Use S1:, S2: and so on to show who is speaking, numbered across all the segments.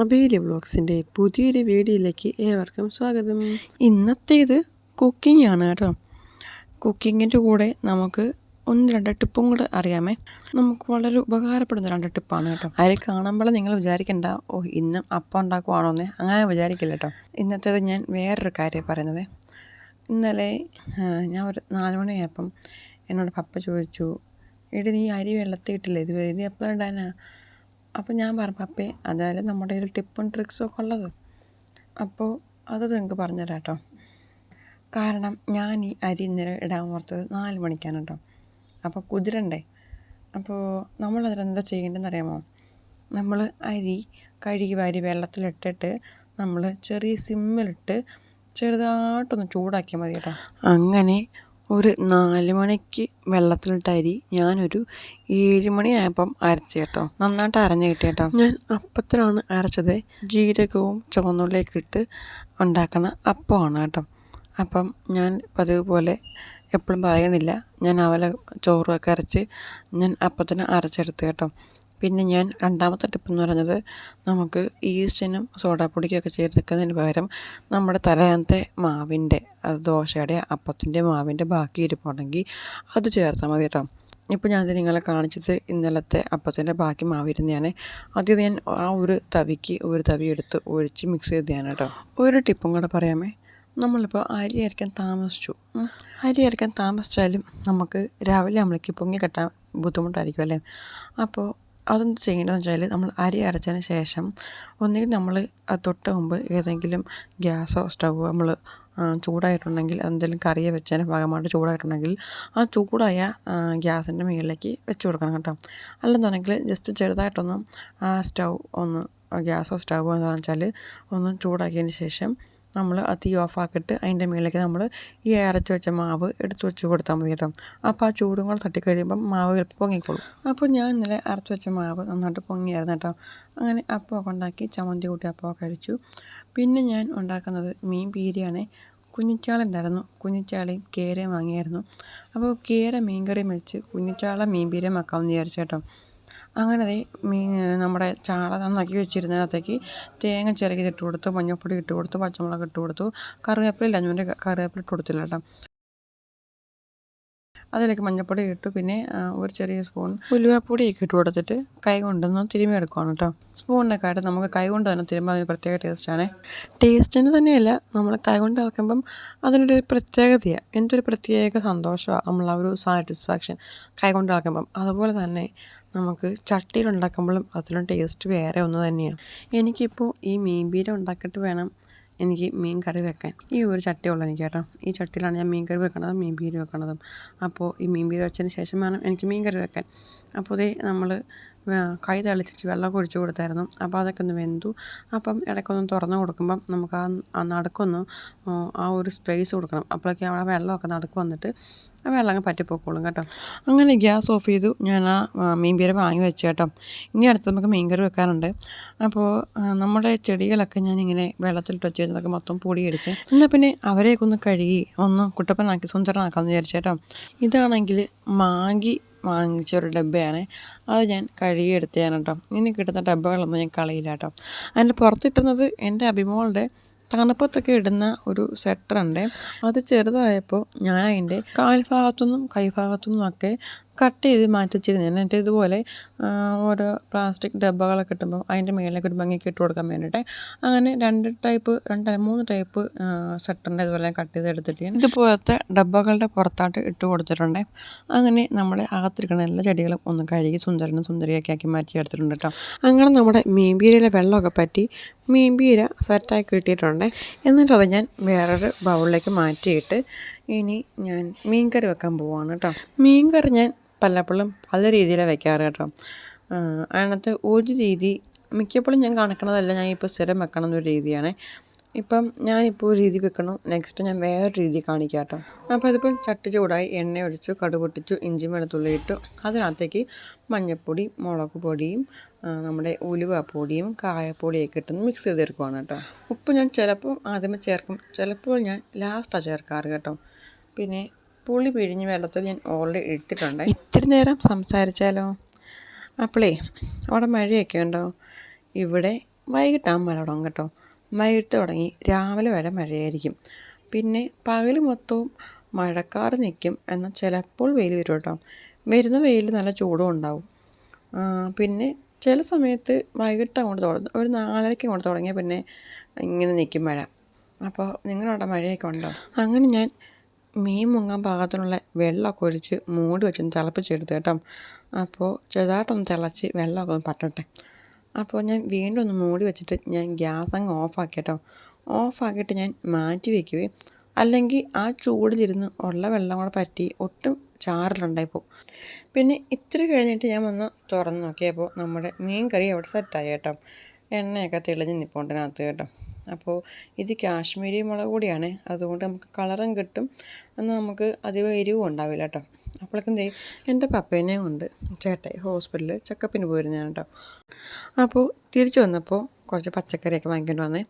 S1: അബേലി വ്ളോഗ്സിന്റെ പുതിയൊരു വീഡിയോയിലേക്ക് ഏവർക്കും സ്വാഗതം. ഇന്നത്തേത് കുക്കിംഗ് ആണ് കേട്ടോ. കുക്കിങ്ങിന്റെ കൂടെ നമുക്ക് ഒന്ന് രണ്ട് ടിപ്പും കൂടെ അറിയാമേ. നമുക്ക് വളരെ ഉപകാരപ്പെടുന്ന രണ്ട് ടിപ്പാണ് കേട്ടോ. അതിൽ കാണുമ്പോൾ നിങ്ങൾ വിചാരിക്കണ്ട ഓ ഇന്നും അപ്പം ഉണ്ടാക്കുവാണോന്നേ. അങ്ങനെ വിചാരിക്കില്ല കേട്ടോ. ഇന്നത്തേത് ഞാൻ വേറൊരു കാര്യം പറയുന്നത്. ഇന്നലെ ഞാൻ ഒരു നാല് മണിയായപ്പം എന്നോട് പപ്പ ചോദിച്ചു എടി നീ അരി വെള്ളത്തിൽ ഇട്ടില്ല ഇത് ഇത് എപ്പോഴും ഇടാനാ? അപ്പോൾ ഞാൻ പറഞ്ഞു പപ്പേ അതായത് നമ്മുടെ കയ്യിൽ ടിപ്പും ട്രിക്സും ഒക്കെ ഉള്ളത്. അപ്പോൾ അത് നിങ്ങൾക്ക് പറഞ്ഞുതരാം കേട്ടോ കാരണം ഞാൻ ഈ അരി ഇന്നലെ ഇടാൻ ഓർത്തത് നാല് മണിക്കാണ് കേട്ടോ അപ്പോൾ കുതിരണ്ടേ? അപ്പോൾ നമ്മൾ അതിനെന്താ ചെയ്യേണ്ടതെന്ന് അറിയാമോ? നമ്മൾ അരി കഴുകി വാരി വെള്ളത്തിലിട്ടിട്ട് നമ്മൾ ചെറിയ സിമ്മിലിട്ട് ചെറുതായിട്ടൊന്ന് ചൂടാക്കിയാൽ മതി കേട്ടോ അങ്ങനെ ഒരു നാല് മണിക്ക് വെള്ളത്തിലിട്ട അരി ഞാനൊരു ഏഴ് മണിയായപ്പം അരച്ചു കേട്ടോ നന്നായിട്ട് അരഞ്ഞു കിട്ടി കേട്ടോ ഞാൻ അപ്പത്തിനാണ് അരച്ചത്. ജീരകവും ചുവന്നുള്ളിയൊക്കെ ഇട്ട് ഉണ്ടാക്കണ അപ്പമാണ് കേട്ടോ. അപ്പം ഞാൻ പതിവ് പോലെ എപ്പോഴും പറയണില്ല. ഞാൻ അവലെ ചോറൊക്കെ അരച്ച് ഞാൻ അപ്പത്തിന് അരച്ചെടുത്ത് കേട്ടോ. പിന്നെ ഞാൻ രണ്ടാമത്തെ ടിപ്പ് എന്ന് പറയുന്നത് നമുക്ക് ഈസ്റ്റിനും സോഡാപ്പൊടിക്കൊക്കെ ചേർക്കുന്നതിന് പകരം നമ്മുടെ തലേന്നത്തെ മാവിന്റെ അത് ദോശയുടെ അപ്പത്തിന്റെ മാവിന്റെ ബാക്കി ഇരിപ്പുണ്ടെങ്കിൽ അത് ചേർത്താൽ മതി കേട്ടോ. ഇപ്പോൾ ഞാനത് നിങ്ങളെ കാണിച്ചത് ഇന്നലത്തെ അപ്പത്തിന്റെ ബാക്കി മാവിരുന്നതാണ് ആദ്യം ഞാൻ ആ ഒരു തവിക്ക് ഒരു തവി എടുത്ത് ഒഴിച്ച് മിക്സ് ചെയ്തതാണ് കേട്ടോ. ഒരു ടിപ്പും കൂടെ പറയാമേ. നമ്മളിപ്പോൾ അരി അരയ്ക്കാൻ താമസിച്ചു. അരി അരയ്ക്കാൻ താമസിച്ചാലും നമുക്ക് രാവിലെ നമ്മളേക്ക് പൊങ്ങി കെട്ടാൻ ബുദ്ധിമുട്ടായിരിക്കും അല്ലേ? അപ്പോൾ അതെന്ത് ചെയ്യേണ്ടതെന്ന് വെച്ചാൽ നമ്മൾ അരി അരച്ചതിന് ശേഷം ഒന്നുകിൽ നമ്മൾ തൊട്ട് മുമ്പ് ഏതെങ്കിലും ഗ്യാസോ സ്റ്റൗവോ നമ്മൾ ചൂടായിട്ടുണ്ടെങ്കിൽ എന്തെങ്കിലും കറിയെ വെച്ചതിന് ഭാഗമായിട്ട് ചൂടായിട്ടുണ്ടെങ്കിൽ ആ ചൂടായ ഗ്യാസിന്റെ മുകളിലേക്ക് വെച്ച് കൊടുക്കണം കേട്ടോ. അല്ലെന്നുണ്ടെങ്കിൽ ജസ്റ്റ് ചെറുതായിട്ടൊന്ന് ആ സ്റ്റൗ ഒന്ന് ഗ്യാസോ സ്റ്റൗവോ എന്താണെന്ന് വെച്ചാൽ ഒന്ന് ചൂടാക്കിയതിന് ശേഷം നമ്മൾ ആ തീ ഓഫാക്കിയിട്ട് അതിന്റെ മുകളിലേക്ക് നമ്മൾ ഈ അരച്ച് വെച്ച മാവ് എടുത്ത് വെച്ച് കൊടുത്താൽ മതി കേട്ടോ. അപ്പോൾ ആ ചൂടും കൂടെ തട്ടി കഴിയുമ്പം മാവ് ചിലപ്പോൾ പൊങ്ങിക്കോളും. അപ്പോൾ ഞാൻ ഇന്നലെ അരച്ച് വെച്ച മാവ് നന്നായിട്ട് പൊങ്ങിയായിരുന്നു കേട്ടോ. അങ്ങനെ അപ്പമൊക്കെ ഉണ്ടാക്കി ചമ്മന്തി കൂട്ടി അപ്പമൊക്കെ കഴിച്ചു പിന്നെ ഞാൻ ഉണ്ടാക്കുന്നത് മീൻ പീരിയാണ് കുഞ്ഞിച്ചാള ഉണ്ടായിരുന്നു. കുഞ്ഞിച്ചാളയും കേരയും വാങ്ങിയായിരുന്നു. അപ്പോൾ കേര മീൻകറിയും വെച്ച് കുഞ്ഞിച്ചാള മീൻ പീരയും വെക്കാമെന്ന് വിചാരിച്ചു കേട്ടോ. അങ്ങനെ ദേ മീൻ നമ്മുടെ ചാള നന്നാക്കി വെച്ചിരുന്നതിനകത്തേക്ക് തേങ്ങ ചിരകിയത് ഇട്ട് കൊടുത്തു മഞ്ഞൾപ്പൊടി ഇട്ട് കൊടുത്തു പച്ചമുളക് ഇട്ട് കൊടുത്തു. കറിവേപ്പില ഇല്ല ഞാൻ കറിവേപ്പില ഇട്ട് കൊടുത്തില്ല കേട്ടോ. അതിലേക്ക് മഞ്ഞൾപ്പൊടി ഇട്ടു. പിന്നെ ഒരു ചെറിയ സ്പൂൺ ഉലുവപ്പൊടിയൊക്കെ ഇട്ട് കൊടുത്തിട്ട് കൈ കൊണ്ടൊന്ന് തിരുമ്മി എടുക്കുകയാണ് കേട്ടോ. സ്പൂണിനൊക്കെ ആയിട്ട് നമുക്ക് കൈ കൊണ്ട് തന്നെ തിരുമ്പോൾ അതിന് പ്രത്യേക ടേസ്റ്റാണ് ടേസ്റ്റിന് തന്നെയല്ല നമ്മൾ കൈ കൊണ്ട് ഇളക്കുമ്പം അതിനൊരു പ്രത്യേകതയാണ് എന്തൊരു പ്രത്യേക സന്തോഷമാണ് നമ്മൾ ആ ഒരു സാറ്റിസ്ഫാക്ഷൻ കൈ കൊണ്ട് ഇളക്കുമ്പം. അതുപോലെ തന്നെ നമുക്ക് ചട്ടിയിൽ ഉണ്ടാക്കുമ്പോഴും അതിലും ടേസ്റ്റ് വേറെ ഒന്ന് തന്നെയാണ് എനിക്കിപ്പോൾ ഈ മീൻ ബീര ഉണ്ടാക്കിയിട്ട് വേണം എനിക്ക് മീൻ കറി വെക്കാൻ. ഈ ഒരു ചട്ടിയുള്ളൂ എനിക്ക് കേട്ടോ. ഈ ചട്ടിയിലാണ് ഞാൻ മീൻ കറി വെക്കണതും മീൻ പീര് വെക്കണതും. അപ്പോൾ ഈ മീൻ പീര് വെച്ചതിന് ശേഷം വേണം എനിക്ക് മീൻ കറി വെക്കാൻ. അപ്പോൾ ഇതേ നമ്മൾ കൈ തളിച്ചിട്ട് വെള്ളം ഒഴിച്ച് കൊടുത്തായിരുന്നു. അപ്പോൾ അതൊക്കെ ഒന്ന് വെന്തു. അപ്പം ഇടയ്ക്കൊന്ന് തുറന്ന് കൊടുക്കുമ്പം നമുക്ക് ആ നടുക്കൊന്ന് ആ ഒരു സ്പേസ് കൊടുക്കണം. അപ്പോഴേക്കും അവിടെ വെള്ളമൊക്കെ നടുക്ക് വന്നിട്ട് ആ വെള്ളം അങ്ങ് പറ്റിപ്പോക്കോളും കേട്ടോ. അങ്ങനെ ഗ്യാസ് ഓഫ് ചെയ്തു. ഞാൻ ആ ആ, മീൻ പീര വാങ്ങി വെച്ചു കേട്ടോ. ഇനി അടുത്ത് നമുക്ക് മീൻകറി വെക്കാനുണ്ട്. അപ്പോൾ നമ്മുടെ ചെടികളൊക്കെ ഞാനിങ്ങനെ വെള്ളത്തിലിട്ട് വെച്ചിരുന്നതൊക്കെ മൊത്തം പൊടിയടിച്ച് എന്നാൽ പിന്നെ അവരെയൊക്കെ ഒന്ന് കഴുകി ഒന്ന് കുട്ടപ്പനാക്കി സുന്ദരനാക്കാമെന്ന് വിചാരിച്ചു കേട്ടോ. ഇതാണെങ്കിൽ മാഗി വാങ്ങിച്ച ഒരു ഡബ്ബയാണ്. അത് ഞാൻ കഴുകിയെടുത്തതാണ് കേട്ടോ. ഇനി കിട്ടുന്ന ഡബ്ബകളൊന്നും ഞാൻ കളയില്ല കേട്ടോ. അതിന്റെ പുറത്തിട്ടുന്നത് എന്റെ അഭിമോളുടെ തണുപ്പത്തൊക്കെ ഇടുന്ന ഒരു സെറ്ററുണ്ട് അത് ചെറുതായപ്പോൾ ഞാൻ അതിന്റെ കാൽഭാഗത്തുനിന്നും കൈഭാഗത്തുനിന്നും ഒക്കെ കട്ട് ചെയ്ത് മാറ്റി വെച്ചിരുന്നു എന്നിട്ട് ഇതുപോലെ ഓരോ പ്ലാസ്റ്റിക് ഡബ്ബകളൊക്കെ കിട്ടുമ്പോൾ അതിന്റെ മേലേക്ക് ഒരു ഭംഗിക്ക് ഇട്ട് കൊടുക്കാൻ വേണ്ടിയിട്ട് അങ്ങനെ രണ്ട് ടൈപ്പ് രണ്ടല്ല മൂന്ന് ടൈപ്പ് സെറ്ററിന്റെ ഇതുപോലെ കട്ട് ചെയ്ത് എടുത്തിട്ട് ഞാൻ ഇതുപോലത്തെ ഡബ്ബകളുടെ പുറത്തായിട്ട് ഇട്ട് കൊടുത്തിട്ടുണ്ട്. അങ്ങനെ നമ്മുടെ അകത്തിരിക്കുന്ന എല്ലാ ചെടികളും ഒന്ന് കഴുകി സുന്ദരനും സുന്ദരിയൊക്കെ ആക്കി മാറ്റി എടുത്തിട്ടുണ്ട് കേട്ടോ. അങ്ങനെ നമ്മുടെ മീൻപീരയിലെ വെള്ളമൊക്കെ പറ്റി മീൻപീര സെറ്റായി കിട്ടിയിട്ടുണ്ട്. എന്നിട്ടത് ഞാൻ വേറൊരു ബൗളിലേക്ക് മാറ്റിയിട്ട് ഇനി ഞാൻ മീൻകറി വെക്കാൻ പോവാണ് കേട്ടോ. മീൻകറി ഞാൻ പലപ്പോഴും പല രീതിയിലാണ് വെക്കാറ് കേട്ടോ. അതിനകത്ത് ഒരു രീതി മിക്കപ്പോഴും ഞാൻ കാണിക്കണതല്ല ഞാൻ ഇപ്പോൾ സ്ഥിരം വെക്കണം എന്നൊരു രീതിയാണ്. ഇപ്പം ഞാനിപ്പോൾ ഒരു രീതി വെക്കണം നെക്സ്റ്റ് ഞാൻ വേറെ രീതി കാണിക്കാം കേട്ടോ. അപ്പോൾ ഇതിപ്പം ചട്ടി ചൂടായി എണ്ണ ഒഴിച്ചു കടുക് പൊട്ടിച്ചു ഇഞ്ചി വെളുത്തുള്ളി ഇട്ടു. അതിനകത്തേക്ക് മഞ്ഞൾപ്പൊടി മുളക് പൊടിയും നമ്മുടെ ഉലുവ പൊടിയും കായപ്പൊടിയൊക്കെ ഇട്ടൊന്ന് മിക്സ് ചെയ്തെടുക്കുവാണ് കേട്ടോ. ഉപ്പ് ഞാൻ ചിലപ്പോൾ ആദ്യമേ ചേർക്കും ചിലപ്പോൾ ഞാൻ ലാസ്റ്റാണ് ചേർക്കാറ് കേട്ടോ. പിന്നെ പുളി പിഴിഞ്ഞ് വെള്ളത്തിൽ ഞാൻ ഓൾറെഡി ഇട്ടിട്ടുണ്ട്. ഇത്തിരി നേരം സംസാരിച്ചാലോ? അപ്പോളേ അവിടെ മഴയൊക്കെ ഉണ്ടോ? ഇവിടെ വൈകിട്ടാണ് മഴ തുടങ്ങും കേട്ടോ. വൈകിട്ട് തുടങ്ങി രാവിലെ വരെ മഴയായിരിക്കും. പിന്നെ പകൽ മൊത്തവും മഴക്കാറ് നിൽക്കും എന്നാൽ ചിലപ്പോൾ വെയിൽ വരും കേട്ടോ. വരുന്ന വെയിൽ നല്ല ചൂടും ഉണ്ടാവും. പിന്നെ ചില സമയത്ത് വൈകിട്ട് അങ്ങോട്ട് തുടങ്ങും ഒരു നാലരയ്ക്ക് അങ്ങോട്ട് തുടങ്ങിയാൽ പിന്നെ ഇങ്ങനെ നിൽക്കും മഴ. അപ്പോൾ നിങ്ങളവിടെ മഴയൊക്കെ ഉണ്ടോ? അങ്ങനെ ഞാൻ മീൻ മുങ്ങാൻ പാകത്തിനുള്ള വെള്ളമൊക്കെ ഒഴിച്ച് മൂടി വെച്ചൊന്ന് തിളപ്പിച്ചെടുത്ത് കേട്ടോ. അപ്പോൾ ചെറുതായിട്ടൊന്ന് തിളച്ച് വെള്ളമൊക്കെ ഒന്ന് പറ്റട്ടെ. അപ്പോൾ ഞാൻ വീണ്ടും ഒന്ന് മൂടി വെച്ചിട്ട് ഞാൻ ഗ്യാസ് അങ്ങ് ഓഫാക്കി കേട്ടോ. ഓഫാക്കിയിട്ട് ഞാൻ മാറ്റി വയ്ക്കുകയും അല്ലെങ്കിൽ ആ ചൂടിലിരുന്ന് ഉള്ള വെള്ളം കൂടെ പറ്റി ഒട്ടും ചാറിലുണ്ടായിപ്പോൾ പിന്നെ ഇത്ര കഴിഞ്ഞിട്ട് ഞാൻ ഒന്ന് തുറന്ന് നോക്കിയപ്പോൾ നമ്മുടെ മീൻ കറി അവിടെ സെറ്റായി കേട്ടോ. എണ്ണയൊക്കെ തെളിഞ്ഞ് നിൽപ്പുണ്ടിനകത്ത് കേട്ടോ. അപ്പോൾ ഇത് കാശ്മീരി മുളക് പൊടിയാണ്. അതുകൊണ്ട് നമുക്ക് കളറും കിട്ടും. എന്നാൽ നമുക്ക് അധികം എരിവും ഉണ്ടാവില്ല കേട്ടോ. അപ്പോഴേക്കും ചെയ്യും എന്റെ പപ്പേനെ കൊണ്ട് ചേട്ടായി ഹോസ്പിറ്റലിൽ ചെക്കപ്പിന് പോയിരുന്നു ഞാൻ കേട്ടോ. അപ്പോൾ തിരിച്ചു വന്നപ്പോൾ കുറച്ച് പച്ചക്കറിയൊക്കെ വാങ്ങിക്കൊണ്ട് വന്നേ.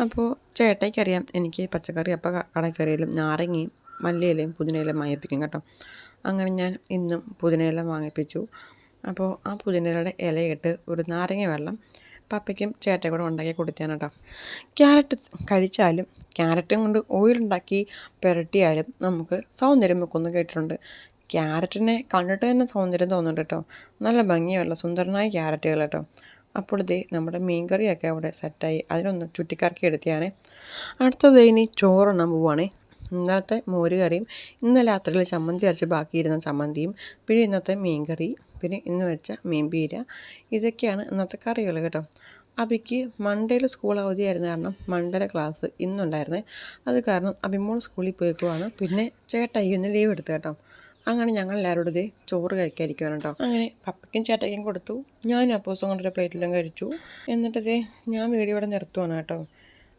S1: അപ്പോൾ ചേട്ടയ്ക്കറിയാം എനിക്ക് പച്ചക്കറി അപ്പോൾ കടക്കറിയിലും നാരങ്ങയും മല്ലിയിലയും പുതിനയിലയും വാങ്ങിപ്പിക്കും കേട്ടോ. അങ്ങനെ ഞാൻ ഇന്നും പുതിനയില വാങ്ങിപ്പിച്ചു. അപ്പോൾ ആ പുതിനയിലയുടെ ഇലയിട്ട് ഒരു നാരങ്ങ വെള്ളം പപ്പയ്ക്കും ചേട്ടയും കൂടെ ഉണ്ടാക്കി കൊടുത്താണ് കേട്ടോ. ക്യാരറ്റ് കഴിച്ചാലും ക്യാരറ്റും കൊണ്ട് ഓയിലുണ്ടാക്കി പുരട്ടിയാലും നമുക്ക് സൗന്ദര്യം വെക്കുമെന്ന് കേട്ടിട്ടുണ്ട്. ക്യാരറ്റിനെ കണ്ടിട്ട് തന്നെ സൗന്ദര്യം തോന്നുന്നുണ്ട് കേട്ടോ. നല്ല ഭംഗിയുള്ള സുന്ദരനായ ക്യാരറ്റുകൾ കേട്ടോ. അപ്പോൾ നമ്മുടെ മീൻകറിയൊക്കെ അവിടെ സെറ്റായി അതിനൊന്ന് ചുറ്റിക്കറക്കി എടുത്തിയാണ്. അടുത്തത് ഇനി ചോറെണ്ണം പോവുകയാണേ ഇന്നലത്തെ മോര് കറിയും ഇന്നലെ രാത്രിയിൽ ചമ്മന്തി അരച്ച് ബാക്കിയിരുന്ന ചമ്മന്തിയും പിന്നെ ഇന്നത്തെ മീൻ കറി പിന്നെ ഇന്ന് വെച്ച മീൻ പീര. ഇതൊക്കെയാണ് ഇന്നത്തെ കറികൾ കേട്ടോ. അബിക്ക് മൺഡേയിൽ സ്കൂൾ അവധിയായിരുന്ന കാരണം മൺഡേലെ ക്ലാസ് ഇന്നുണ്ടായിരുന്നു. അത് കാരണം അഭിമോൾ സ്കൂളിൽ പോയേക്കുവാണ്. പിന്നെ ചേട്ടായി ഒന്ന് ലീവ് എടുത്തു കേട്ടോ. അങ്ങനെ ഞങ്ങൾ എല്ലാവരോടും ഇതേ ചോറ് കഴിക്കാതിരിക്കുവാണ് കേട്ടോ. അങ്ങനെ പപ്പയ്ക്കും ചേട്ടയ്ക്കും കൊടുത്തു. ഞാനും അപ്പോസം കൊണ്ടൊരു പ്ലേറ്റിലും കഴിച്ചു. എന്നിട്ടതേ ഞാൻ വീഡിയോ ഇവിടെ നിർത്തുവാണ് കേട്ടോ.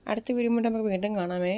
S1: അടുത്ത വീഡിയോ നമുക്ക് വീണ്ടും കാണാമേ.